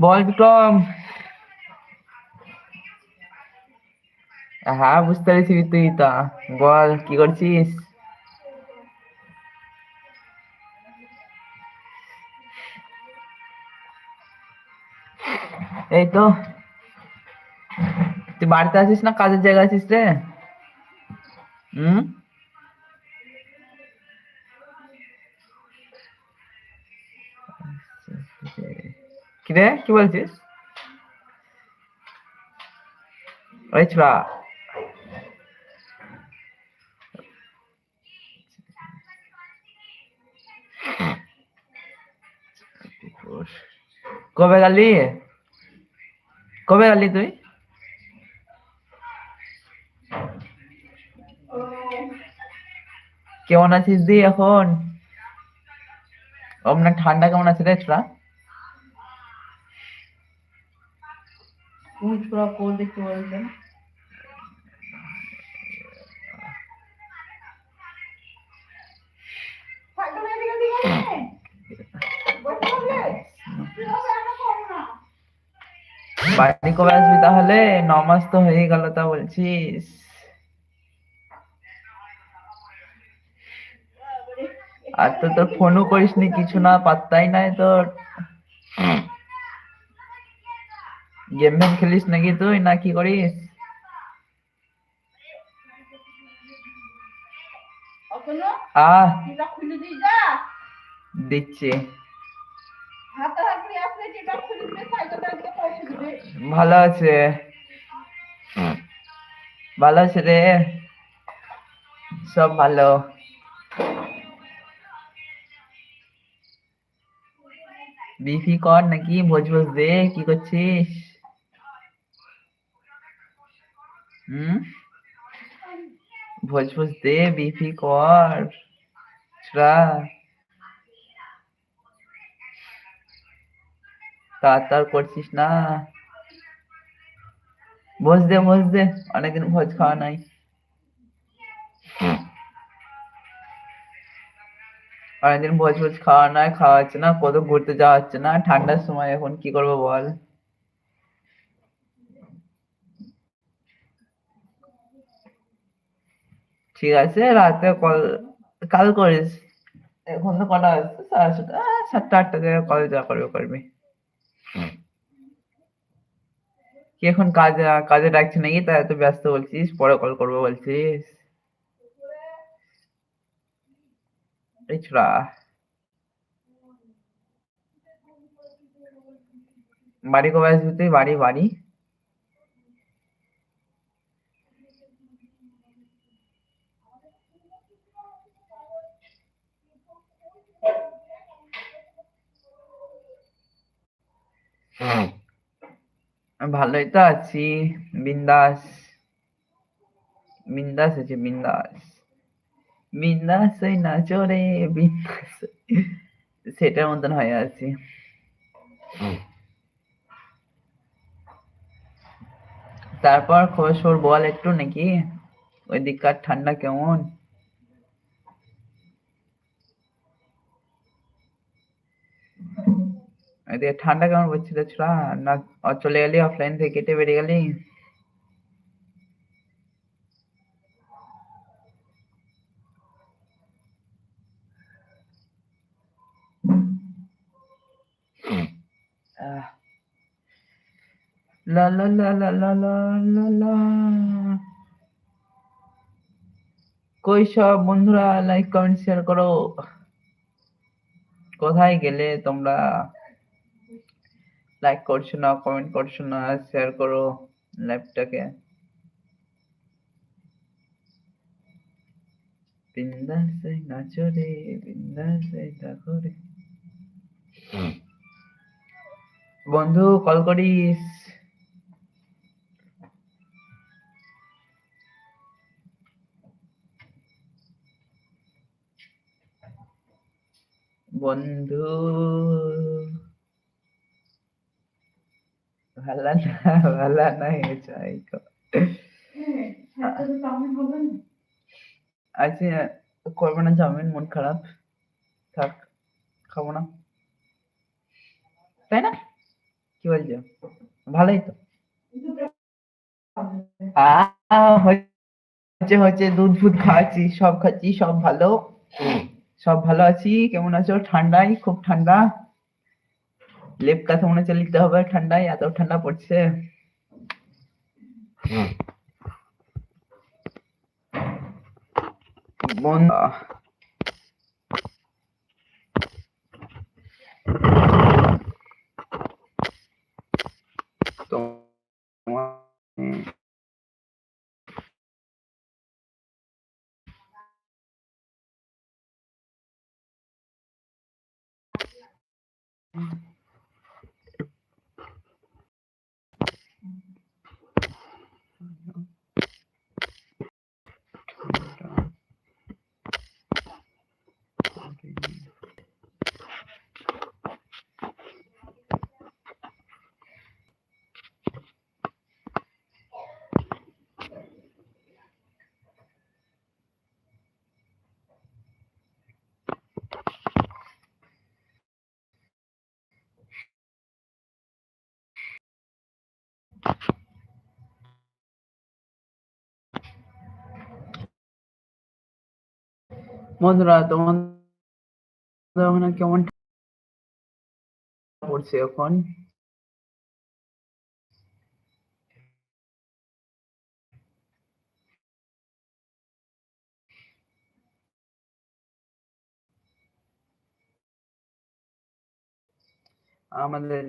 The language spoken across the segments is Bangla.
বল বিক্রম হ্যাঁ বুঝতে পেরেছি তুই তা বল, কি করছিস? এই তো। তুই বাড়িতে আছিস না? কাজের জায়গায় আছিস রে? হুম? রে, কি বলছিস? ওই কবে গেলি? কবে গেলি তুই? কেমন আছিস দি এখন? আপনার ঠান্ডা কেমন আছে রে ছোড়া বাড়ি কবে আসবি তাহলে? ন মাস তো হয়ে গেল তা বলছিস। আর তো তোর ফোনও করিসনি, কিছু না, পাত্তাই নাই তোর। গেম ভেম খেলিস নাকি তুই না কি করিস আহ দিচ্ছি ভালো আছে ভালো আছে রে সব ভালো বিফি কর নাকি ভোজ ভোজ দে কি করছিস হুম? ভোজ ভোজ দে বিফি কর ছোড়া তাড়াতাড়ি করছিস না। ভোজ দে ভোজ দে, অনেকদিন ভোজ খাওয়া নাই। অনেকদিন ভোজ ভোজ খাওয়া নাই, খাওয়া হচ্ছে না, কত ঘুরতে যাওয়া হচ্ছে না, ঠান্ডার সময় এখন কি করব বল? ঠিক আছে রাতে কল কাল করিস। এখন তো কটা হচ্ছে সাড়ে সাতটা আহ, সাতটা আটটা থেকে কল যা করবে করবি কি এখন কাজ কাজে ডাকছে নাকি? তাই এত ব্যস্ত বলছিস পরে কল করব বলছিস। এই ছোড়া। বাড়ি কবে আসবি তুই? বাড়ি বাড়ি আমি ভালোই তো আছি বিন্দাস। বিন্দাস আছি বিন্দাস। বিন্দাস ওই নাচো রে বিন্দাস সেটার মতন হয়ে আছি। তারপর খবর বল একটু নাকি? ওই দিককার ঠান্ডা কেমন? ঠান্ডা কেমন পড়ছিল ছোড়া? না চলে গেলি অফলাইন থেকে, কেটে বেরিয়ে গেলি? La লা লা লা লা লা লা লা কই সব বন্ধুরা লাইক কমেন্ট শেয়ার করো। কোথায় গেলে তোমরা? লাইক করছ না কমেন্ট করছ না শেয়ার করো লাইভটাকে বিন্দাসে নাচো রে বিন্দাসে দেখো রে। বন্ধু কল করিস। বন্ধু। নাই চাই আজকে করব না চাউমিন মন খারাপ থাক খাব না তাই না কি বলছো ভালোই তো হচ্ছে হচ্ছে দুধ ফুধ খাওয়াচ্ছি সব খাচ্ছি সব ভালো সব ভালো আছি কেমন আছো ঠান্ডায় খুব ঠান্ডা লেপ কাছে মনে হচ্ছে নিতে হবে ঠান্ডায় এত ঠান্ডা পড়ছে। বন্ধ। তোমার বন্ধুরা তোমাদের কেমন পড়ছে এখন? আমাদের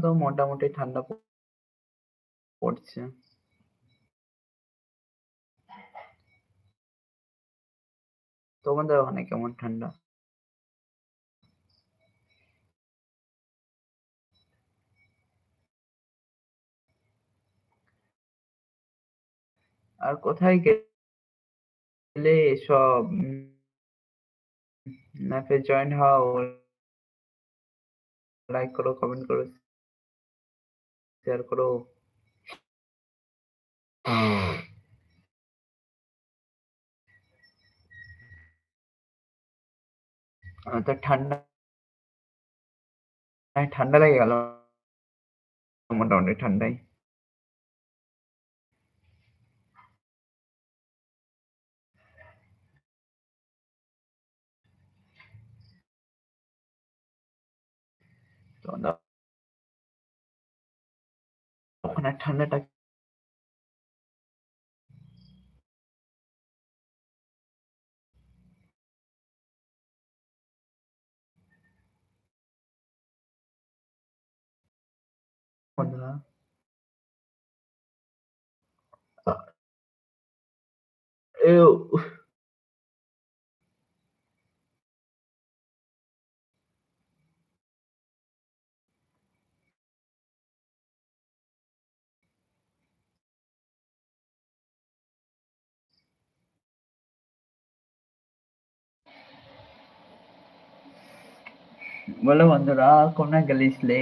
তো মোটামুটি ঠান্ডা পড়ছে। তোমাদের ওখানে কেমন ঠান্ডা? আর কোথায় গেলে সব ম্যাপে জয়েন হও লাইক করো কমেন্ট করো শেয়ার করো। তো ঠান্ডা ঠান্ডা লেগে গেল মোটামুটি ঠান্ডায় ওখানে ঠান্ডাটা বন্ধুরা এও বলো বন্ধুরা কোনে গেলিসলে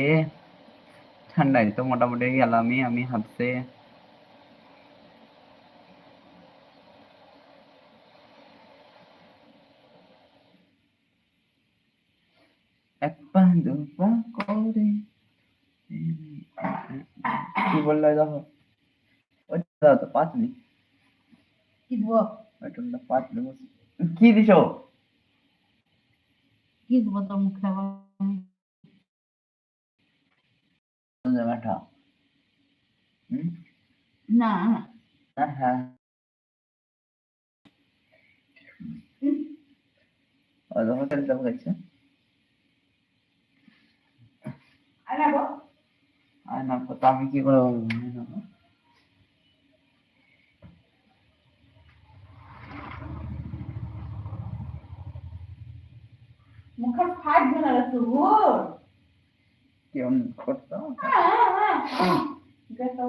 ঠান্ডায় তো মোটামুটি গেলামই আমি হাঁটতে এক পা দু পা করে। কি বলল দেখো? ওই দাও তো পাতলি কি দিব ওইটা পাতলি কি দিছো? কি দিব তোর মুখে আবার? জায়গাটা হুম না হ্যাঁ হ্যাঁ ও দেখো তাহলে দেখো গেছে আর নেব আর না কথা আমি কি করে কেমন করতো গেটা